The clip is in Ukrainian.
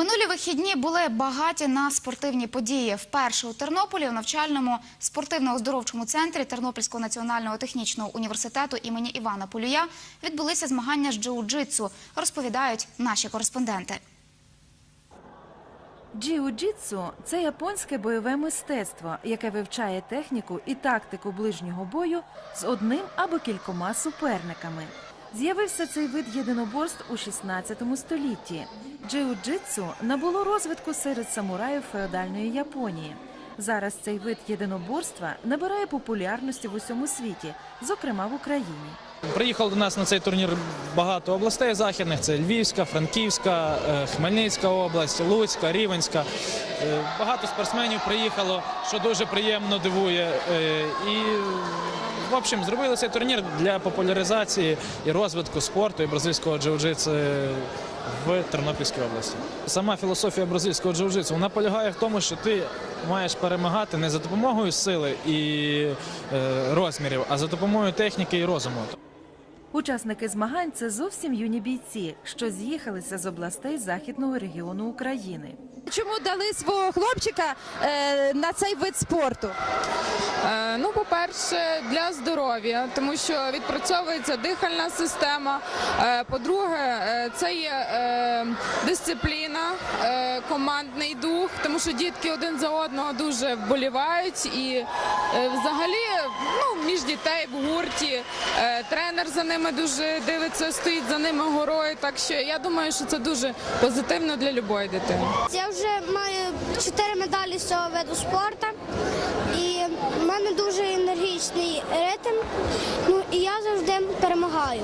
Минулі вихідні були багаті на спортивні події. Вперше у Тернополі в навчальному спортивно-оздоровчому центрі Тернопільського національного технічного університету імені Івана Полюя відбулися змагання з джиу-джитсу, розповідають наші кореспонденти. Джиу-джитсу – це японське бойове мистецтво, яке вивчає техніку і тактику ближнього бою з одним або кількома суперниками. З'явився цей вид єдиноборств у 16 столітті. Джиу-джитсу набуло розвитку серед самураїв феодальної Японії. Зараз цей вид єдиноборства набирає популярності в усьому світі, зокрема в Україні. Приїхало до нас на цей турнір багато областей західних: це Львівська, Франківська, е, Хмельницька область, Луцька, Рівенська. Е, Багато спортсменів приїхало, що дуже приємно дивує. Е, І в общем, зробили цей турнір для популяризації і розвитку спорту і бразильського джиу-джитсу в Тернопільській області. Сама філософія бразильського джиу-джитсу вона полягає в тому, що ти маєш перемагати не за допомогою сили і розмірів, а за допомогою техніки і розуму. Учасники змагань це зовсім юні бійці, що з'їхалися з областей західного регіону України. Чому дали свого хлопчика е, на цей вид спорту? Е, Ну, по-перше, для здоров'я, тому що відпрацьовується дихальна система. Е, По-друге, е, це є е, дисципліна, е, командний дух, тому що дітки один за одного дуже вболівають і е, взагалі ну, дітей в гурті е, тренер за ними дуже дивиться, стоїть за ними горою. Так що я думаю, що це дуже позитивно для любої дитини. Я вже маю чотири медалі з цього виду спорту, і в мене дуже енергічний ритм. Ну і я завжди перемагаю.